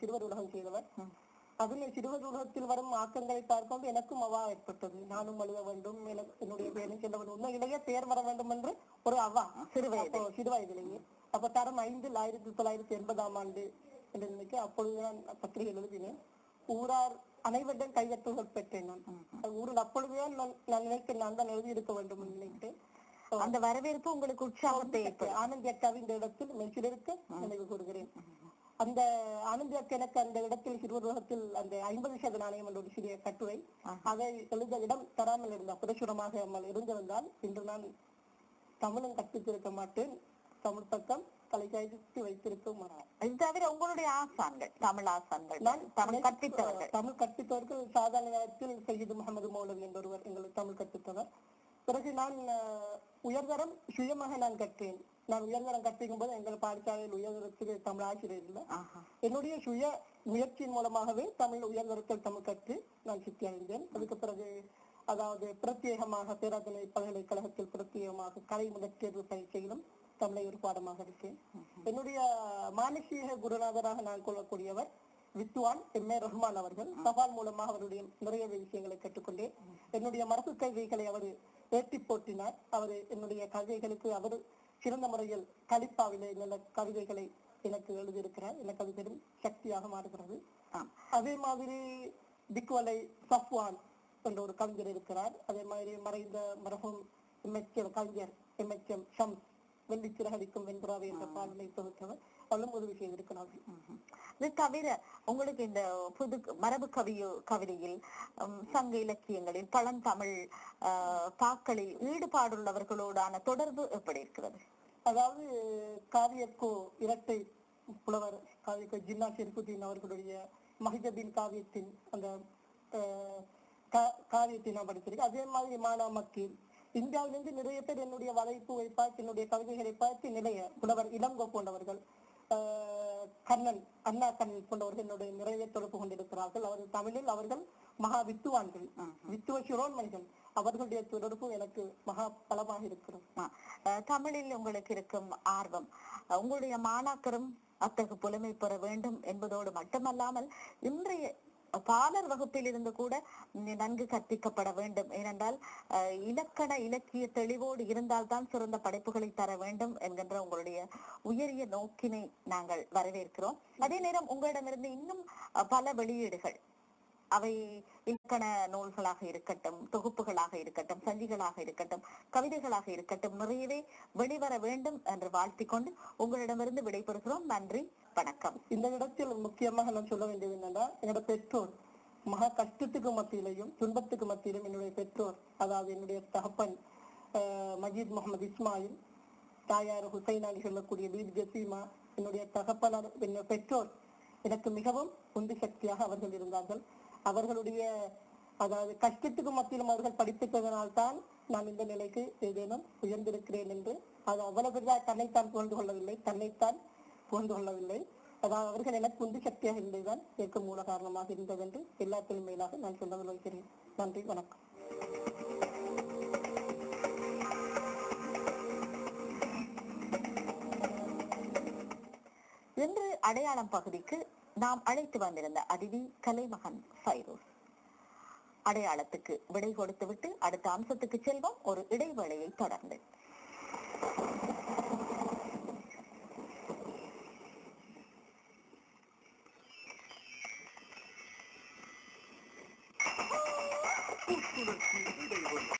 சிறுவர் உலகம் செய்தவர். அதில் சிறுவர் உலகத்தில் வரும் ஆக்கங்களை பார்க்கும்போது எனக்கும் அவா ஏற்பட்டது. நானும் எழுத வேண்டும். என்னுடைய பேரும் செல்ல வேண்டும் உண்மையிலேயே பேர் வர வேண்டும் என்று ஒரு அவா சிறு வயது. அப்போ தரம் ஐந்தில் ஆயிரத்தி தொள்ளாயிரத்தி எண்பதாம் ஆண்டு என்று நினைக்க அப்பொழுது நான் பத்திரிகை எழுதினேன். ஊரார் அனைவரிடம் கையெழுத்துகள் பெற்றேன் நான். ஊரில் அப்பொழுதுதான் நான் நான் நினைக்கிறேன் நான் தான் எழுதி இருக்க வேண்டும் என்று நினைத்தேன் அந்த வரவேற்பு உங்களுக்கு உற்சாகத்தை ஆனந்தி அக்காவின் இடத்தில் நான் சிலருக்கு நினைவு கூறுகிறேன். அந்த ஆனந்தி எனக்கு அந்த இடத்தில் சிறுவர்வகத்தில் அந்த ஐம்பது சத நாணயம் என்ற ஒரு சிறிய கட்டுரை. அதை எழுத இடம் தராமல் இருந்த பிரசுரமாக இருந்திருந்தால் இன்று நான் தமிழும் கற்பித்திருக்க மாட்டேன். தமிழ் பக்கம் தலைக்காய்த்து வைத்திருக்க மாட்டேன் இது தவிர உங்களுடைய ஆசான்கள் தமிழ் ஆசான்கள். நான் தமிழ் கற்பித்தவர்கள். தமிழ் கற்பித்தவர்கள் சாதாரண நேரத்தில் சையீது முகமது மௌலவி என்பவர் எங்களுக்கு தமிழ் கற்பித்தவர். பிறகு நான் உயர்தரம் சுயமாக நான் கற்றேன். நான் உயர்தரம் கற்பிக்கும் போது எங்கள் பாடசாலையில் உயர்தரத்தில் தமிழ் ஆசிரியர் இல்லை. என்னுடைய சுய முயற்சியின் மூலமாகவே தமிழ் உயர்தரத்தில் தமிழ் கற்று நான் சித்தி அடைந்தேன். அதுக்கு பிறகு அதாவது பிரத்யேகமாக பேராதனை பல்கலைக்கழகத்தில் பிரத்யேகமாக கலை முதற் தேர்வு பரீட்சையிலும் தமிழை ஒரு பாடமாக இருக்கேன். என்னுடைய மானசீக குருநாதராக நான் கொள்ளக்கூடியவர் வித்வான் எம் ஏ ரஹ்மான் அவர்கள். சவால் மூலமாக அவருடைய நிறைய விஷயங்களை கற்றுக்கொண்டேன். என்னுடைய மரபு கவிதைகளை அவர் ஏற்றி போட்டினார் அவர் என்னுடைய கவிதைகளுக்கு அவர் சிறந்த முறையில் கலிப்பாவிலே நல்ல கவிதைகளை எனக்கு எழுதியிருக்கிறார். எனக்கு அது பெரும் சக்தியாக மாறுகிறது. அதே மாதிரி திக்வலை சஃப்வான் என்ற ஒரு கவிஞர் இருக்கிறார். அதே மாதிரி மறைந்த மரகம் எம்எச்எம் கவிஞர் எம்எச்எம் ஷம்ஸ் வெள்ளிச்சிறகடிக்கும் வெண்புறாவை என்ற பாடலை தொகுத்தவர். அவளும் உதவி செய்திருக்கிறார்கள் ம்ஹும். இது தவிர உங்களுக்கு இந்த புது மரபு கவியோ கவிதையில் சங்க இலக்கியங்களில் பழந்தமிழ் பாக்களில் ஈடுபாடுள்ளவர்களோடான தொடர்பு எப்படி இருக்கிறது? அதாவது காவியக்கோ இரட்டை புலவர் காவியக்கோ ஜின்னா ஷெரிஃபுத்தீன் அவர்களுடைய மஹிஜபின் காவியத்தின் அந்த காவியத்தை நான் படிச்சிருக்கேன் அதே மாதிரி மானா மக்கீல் இந்தியாவிலிருந்து நிறைய பேர் என்னுடைய வலைப்புவை பார்த்து என்னுடைய கவிதைகளை பார்த்து நிறைய புலவர் இளங்கோ போன்றவர்கள் கண்ணன் அண்ணா கண்ணன் போன்றவர்கள் என்னுடைய நிறைய தொடர்பு கொண்டிருக்கிறார்கள். அவர்கள் தமிழில் அவர்கள் மகா வித்துவான்கள். வித்துவ சிரோன்மணிகள் அவர்களுடைய தொடர்பு எனக்கு மகா பலமாக இருக்கிறது. தமிழில் உங்களுக்கு இருக்கும் ஆர்வம். உங்களுடைய மாணாக்கரும் அத்தகு புலமை பெற வேண்டும் என்பதோடு மட்டுமல்லாமல் இன்றைய பாலர் வகுப்பில் இருந்து கூட நன்கு கற்பிக்கப்பட வேண்டும். ஏனென்றால் இலக்கண இலக்கிய தெளிவோடு இருந்தால்தான் சிறந்த படைப்புகளை தர வேண்டும் என்கின்ற உங்களுடைய உயரிய நோக்கினை நாங்கள் வரவேற்கிறோம். அதே நேரம் உங்களிடமிருந்து இன்னும் பல வெளியீடுகள். அவை இலக்கண நூல்களாக இருக்கட்டும் தொகுப்புகளாக இருக்கட்டும் சஞ்சிகளாக இருக்கட்டும் கவிதைகளாக இருக்கட்டும் நிறையவே வெளிவர வேண்டும் என்று வாழ்த்திக் கொண்டு உங்களிடமிருந்து விடைபெறுகிறோம். நன்றி வணக்கம். இந்த இடத்தில் முக்கியமாக நான் சொல்ல வேண்டியது என்னன்னா என்னோட பெற்றோர் மகா கஷ்டத்துக்கு மத்தியிலையும் துன்பத்துக்கு மத்தியிலும் என்னுடைய பெற்றோர் அதாவது என்னுடைய தகப்பன் மஜீத் முகமது இஸ்மாயில் தாயார் ஹுசைனானி சொல்லக்கூடிய பீட் ஜசீமா என்னுடைய தகப்பனார் என்னுடைய பெற்றோர் எனக்கு மிகவும் உந்து சக்தியாக அவர்கள் இருந்தார்கள். அவர்களுடைய அதாவது கஷ்டத்துக்கு மத்தியிலும் அவர்கள் படித்திருப்பதனால் தான் நான் இந்த நிலைக்கு ஏதேனும் உயர்ந்திருக்கிறேன் என்று. அது அவ்வளவு பெரிதாக தன்னைத்தான் புகழ்ந்து கொள்ளவில்லை தன்னைத்தான் புகழ்ந்து கொள்ளவில்லை. அதாவது அவர்கள் எனக்கு உந்து சக்தியாக இருந்ததுதான் ஏற்க மூல காரணமாக இருந்தது என்று எல்லாத்திலும் மேலாக நான் சொல்ல விளைகிறேன் நன்றி வணக்கம். இன்று அடையாளம் பகுதிக்கு நாம் அழைத்து வந்திருந்த அதிதி கலைமகன் ஃபைரோஸ். அடையாளத்துக்கு விடை கொடுத்துவிட்டு அடுத்த அம்சத்துக்கு செல்வோம். ஒரு இடைவேளையை தொடர்ந்து. புத்துணர்ச்சி